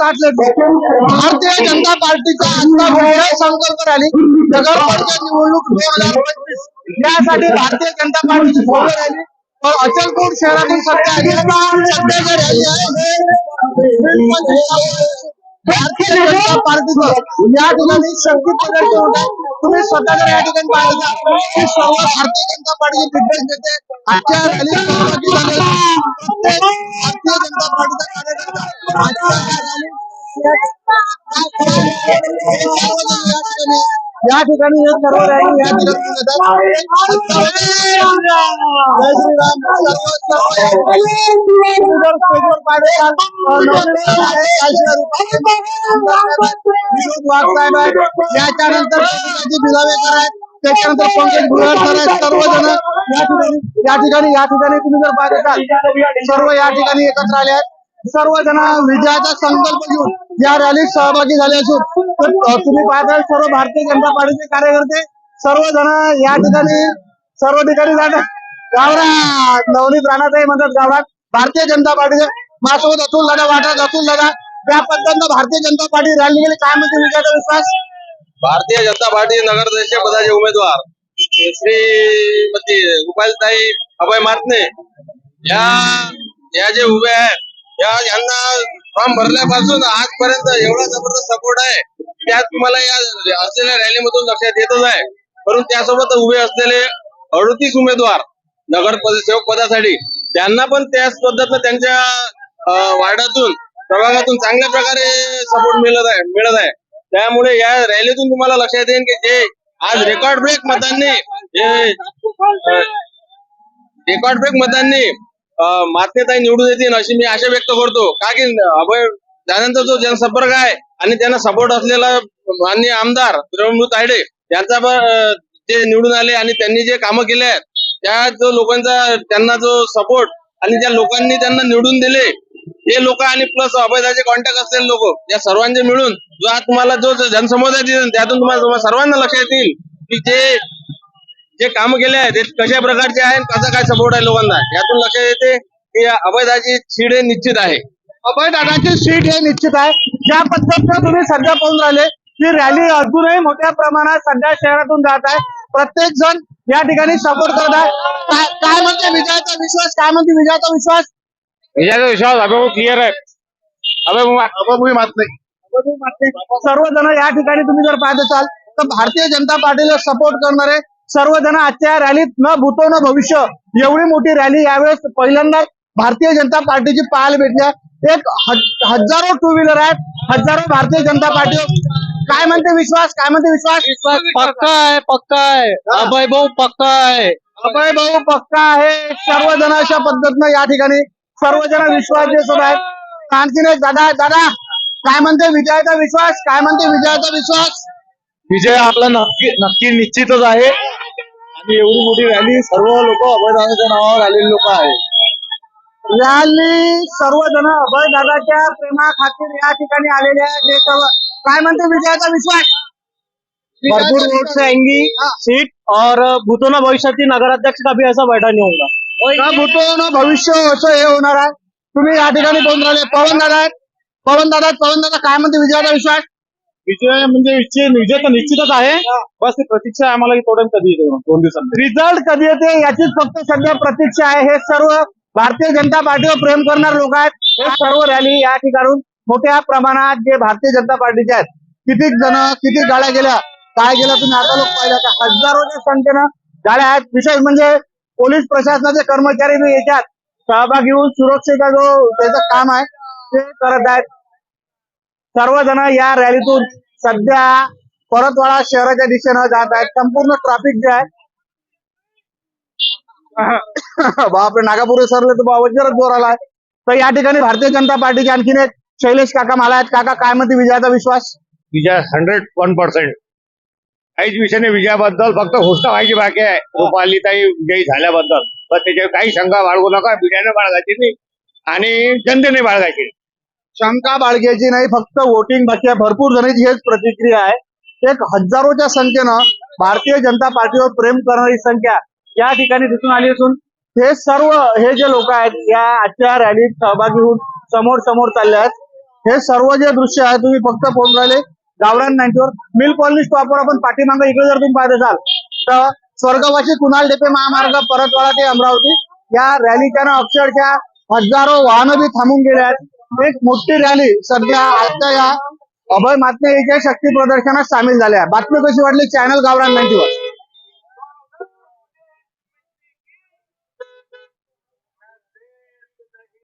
भारतीय जनता पार्टीचा आजचा विजय संकल्प आली नगरपालिका निवडणूक दोन हजार पंचवीस यासाठी भारतीय जनता पार्टीची भूमिका रॅली व अचलपूर शहरातून सत्ता आली आहे. रॅली आहे भारतीय जनता पार्टीचं या ठिकाणी शक्ती प्रदर्शन होत आहे तुम्ही स्वतः या ठिकाणी पाहिलं की सर्व भारतीय जनता पार्टीचे दिग्गज नेते आजच्या रॅलीत सहभागी झाले प्रत्येक भारतीय जनता पार्टीचा कार्यकर्ता आजच्या रॅलीत या ठिकाणी हे सर्व रॅली या ठिकाणी होत आहे. जय श्रीराम सर्व सर्व या ठिकाणी जर स्टेजवर पाहिलं तर, अ, नवनीत काशीनाथ उपाध्याय, विनोद वाघ साहेब आहेत त्याच्यानंतर पंकज भुयार सर आहेत सर्वजण या ठिकाणी या ठिकाणी या ठिकाणी तुम्ही जर पाहत असाल सर्व या ठिकाणी एकत्र आले आहेत. सर्वजण विजयाचा संकल्प घेऊन या रॅलीत सहभागी झाले असून तर तुम्ही पाहताय सर्व भारतीय जनता पार्टीचे कार्यकर्ते सर्वजण या ठिकाणी सर्व ठिकाणी जातात गावरात नवनीत राणाताई म्हणतात गावरात भारतीय जनता पार्टीचे माझ्यासोबत अतुल दादा वाटत अतुल दादा त्या पद्धतीनं भारतीय जनता पार्टी रॅली गेली काय म्हणते विजयाचा विश्वास? भारतीय जनता पार्टी नगराध्यक्ष पदाचे उमेदवार श्रीमती रुपालीताई अभय मातने या या जे उभे आहेत या यांना फॉर्म भरल्यापासून आजपर्यंत एवढा जबरदस्त सपोर्ट आहे. त्यात तुम्हाला या असलेल्या रॅलीमधून लक्षात येतच आहे. परंतु त्यासोबत उभे असलेले अडतीस उमेदवार नगर सेवक पदासाठी त्यांना पण त्याच पद्धतीनं त्यांच्या वार्डातून प्रभागातून चांगल्या प्रकारे सपोर्ट मिळत आहे मिळत आहे. त्यामुळे या रॅलीतून तुम्हाला लक्षात येईल की जे आज रेकॉर्ड ब्रेक मतांनी रेकॉर्ड ब्रेक मतांनी अं, निवडून येतील अशी मी आशा व्यक्त करतो. का की अभय दादांचा जो जनसंपर्क आहे आणि त्यांना सपोर्ट असलेला माननीय आमदार द्रवमृत तायडे यांचा ते निवडून आले आणि त्यांनी जे कामं केले आहेत त्या जो लोकांचा त्यांना जो सपोर्ट आणि ज्या लोकांनी त्यांना निवडून दिले हे लोक आणि प्लस अभयदाचे कॉन्टॅक्ट असलेले लोक या सर्वांचे मिळून जो आज तुम्हाला जो जनसमुदाय दिसेल त्यातून तुम्हाला तुम्हाला सर्वांना लक्षात येईल की जे जे काम केले आहेत ते कशा प्रकारचे आहे कसा काय सपोर्ट आहे लोकांना यातून लक्षात येते की या अभयदाची सीट हे निश्चित आहे. अभय दादाची सीट हे निश्चित आहे. ज्या पद्धतीनं तुम्ही सध्या पाहून राहिले की रॅली अजूनही मोठ्या प्रमाणात सध्या शहरातून जात आहे. प्रत्येक जण या ठिकाणी सपोर्ट करत आहे. काय काय म्हणते विजयाचा विश्वास? काय म्हणते विजयाचा विश्वास? विजयाचा विश्वास अभय क्लिअर आहे. अभय अभय मात नाही. सर्वजण या ठिकाणी तुम्ही जर पाहत असाल तर भारतीय जनता पार्टीला सपोर्ट करणारे सर्वजण आजच्या या रॅलीत न भूतो न भविष्य एवढी मोठी रॅली यावेळेस पहिल्यांदा भारतीय जनता पार्टीची पाहायला भेटल्या एक हज- हजारो टू व्हीलर आहेत. हजारो भारतीय जनता पार्टी. काय म्हणते विश्वास? काय म्हणते विश्वास? पक्का आहे पक्का आहे. अभय भाऊ पक्का आहे. अभय भाऊ पक्का आहे. सर्वजण अशा पद्धतीनं या ठिकाणी सर्वजण विश्वास देत आहेत. आणखीन एक दादा दादा काय म्हणते विजयाचा विश्वास? काय म्हणते विजयाचा विश्वास? विजय आपला नक्की नक्की निश्चितच आहे. आणि एवढी मोठी रॅली सर्व लोक अभयदानाच्या नावावर आलेले लोक आहेत. रॅली सर्वजण अभय दादाच्या प्रेमाखातीर या ठिकाणी आलेले आहेत. हे सर्व काय म्हणते विजयाचा विश्वास? भरपूर वोट से आएंगी सीट और भूतोना भविष्य की नगराध्यक्ष का भी ऐसा बैठा नहीं होगा का भूतोन भविष्य असं हे होणार आहे? तुम्ही या ठिकाणी बोलून राहिले? पवन दादा आहेत. पवन दादा पवन दादा काय म्हणते विजयाचा विश्वास? विजय म्हणजे विजय विजय तर निश्चितच आहे. बस ती प्रतीक्षा आहे आम्हाला की कधी येते म्हणून दोन दिवसांनी रिझल्ट कधी येते याचीच फक्त सध्या प्रतीक्षा आहे. हे सर्व भारतीय जनता पार्टीवर प्रेम करणारे लोक आहेत. हे सर्व रॅली या ठिकाणून मोठ्या प्रमाणात जे भारतीय जनता पार्टीचे आहेत किती जण किती गाड्या गेल्या काय गेल्या तुम्ही आता लोक पाहिलं. का हजारोच्या संख्येनं गाड्या आहेत. विशेष म्हणजे पोलीस प्रशासनाचे कर्मचारी येतात. याच्यात सहभागी होऊन सुरक्षेचा जो त्याचं काम आहे ते करत आहेत. सर्वजण या रॅलीतून सध्या परतवाडा शहराच्या दिशेनं जात आहेत. संपूर्ण ट्रॅफिक जे आहे बापरे नागापूर सरले तर बाबा जोर आलाय. तर या ठिकाणी भारतीय जनता पार्टीचे आणखीन एक शैलेश काका मला आहेत. काका काय म्हणते विजयाचा विश्वास? विजय हंड्रेड वन पर्सेंट काहीच विषय नाही विजयाबद्दल फक्त घोषणा व्हायची बाकी आहे. रुपालीताई विजयी झाल्याबद्दल. पण त्याच्यावर काही शंका बाळगू नका. विजयाने बाळगायची नाही. आणि जनतेने बाळगायची शंका बाळगायची नाही फक्त वोटिंग बाकी भरपूर जणांची हेच प्रतिक्रिया आहे. एक हजारोच्या संख्येनं भारतीय जनता पार्टीवर प्रेम करणारी संख्या या ठिकाणी दिसून आली असून हे सर्व हे जे लोक आहेत या आजच्या रॅलीत सहभागी होऊन समोर समोर चालले आहेत. हे सर्व जे दृश्य आहे तुम्ही फक्त फोन राहिले. गावरान नाईंटीवर मिल कॉलनी स्टॉपवर आपण पाठीमागे इकडे जर तुम्ही पाहत असाल तर स्वर्गवासी कुणाल डेपे महामार्ग परतवाडा ते अमरावती या रॅलीच्या अक्षरशः हजारो वाहनं बी थांबून गेले आहेत. एक मोठी रॅली सध्या आजच्या या अभय मातने शक्ती प्रदर्शनात सामील झाल्या. बातमी कशी वाटली? चॅनल गावरान नाईन्टीवर